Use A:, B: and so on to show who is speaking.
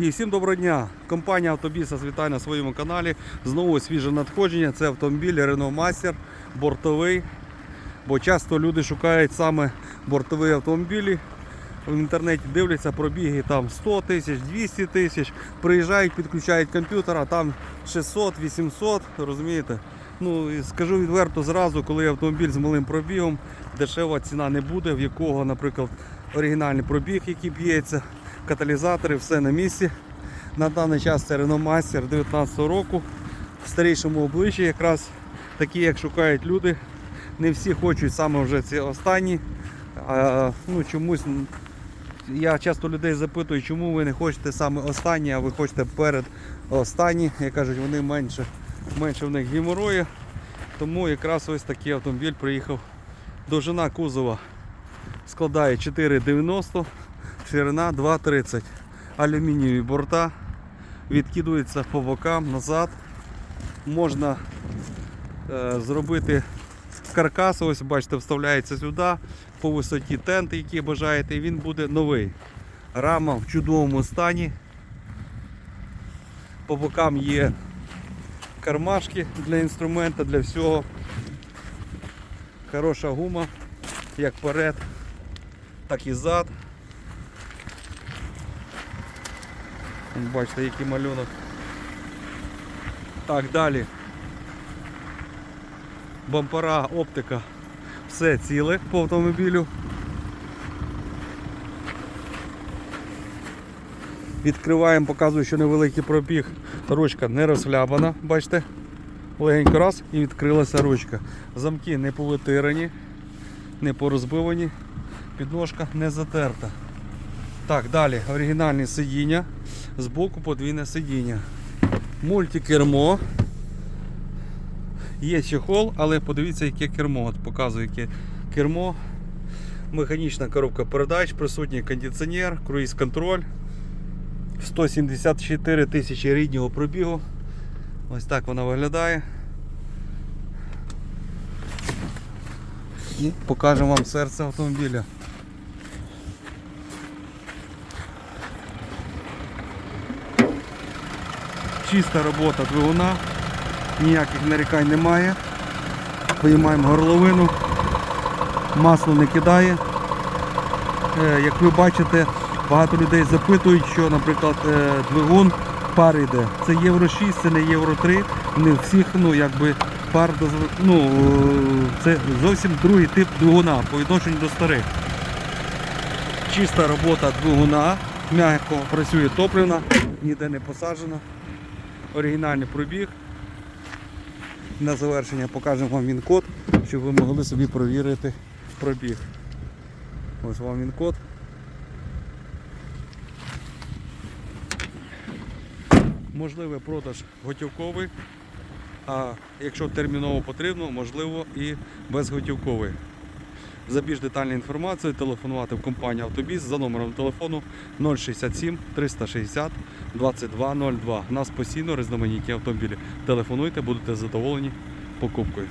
A: І всім доброго дня! Компанія Автобіса вітає на своєму каналі. Знову свіже надходження. Це автомобіль Renault Master, бортовий. Бо часто люди шукають саме бортові автомобілі. В інтернеті дивляться пробіги там 100 тисяч, 200 тисяч. Приїжджають, підключають комп'ютер, а там 600, 800, розумієте? Ну і скажу відверто зразу, коли автомобіль з малим пробігом, дешева ціна не буде, в якого, наприклад, оригінальний пробіг, який б'ється, каталізатори, все на місці. На даний час це Renault Master 19 року. В старішому обличчі якраз такі, як шукають люди. Не всі хочуть саме вже ці останні. А, ну, чомусь я часто людей запитую, чому ви не хочете саме останні, а ви хочете перед останні. Як кажуть, вони менше, менше в них геморою. Тому якраз ось такий автомобіль приїхав. Довжина кузова складає 4,90, ширина 2,30. Алюмінієві борта. Відкидується по бокам назад. Можна е, зробити каркас, ось бачите, вставляється сюди по висоті тент, який бажаєте, і він буде новий. Рама в чудовому стані. По бокам є кармашки для інструмента, для всього. Хороша гума, як перед, так і зад. Бачите, який малюнок. Так, далі. Бампера, оптика, все ціле по автомобілю. Відкриваємо, показую, що невеликий пробіг. Ручка не розхлябана, бачите? Легенько раз і відкрилася ручка. Замки не повитирані, не порозбивані, підножка не затерта. Так, далі оригінальні сидіння, збоку подвійне сидіння. Мультикермо. Є чехол, але подивіться, яке кермо. От показую, яке кермо. Механічна коробка передач, присутній кондиціонер, круїз-контроль. 174 тисячі ріднього пробігу. Ось так вона виглядає. І покажемо вам серце автомобіля. Чиста робота двигуна, ніяких нарікань немає. Виймаємо горловину, масло не кидає. Е, Як ви бачите, багато людей запитують, що, наприклад, е, двигун пар йде. Це Євро 6, це не Євро 3. Не всіх ну, якби, пар ну, е, це зовсім другий тип двигуна по відношенню до старих. Чиста робота двигуна, м'яко працює топливна, ніде не посаджена. Оригінальний пробіг. На завершення покажемо вам він-код, щоб ви могли собі провірити пробіг. Ось вам він-код. Можливий продаж готівковий, а якщо терміново потрібно, можливо і безготівковий. За більш детальну інформацію телефонувати в компанію Автобіс за номером телефону 067 360 2202. У нас постійно різноманітні автомобілі. Телефонуйте, будете задоволені покупкою.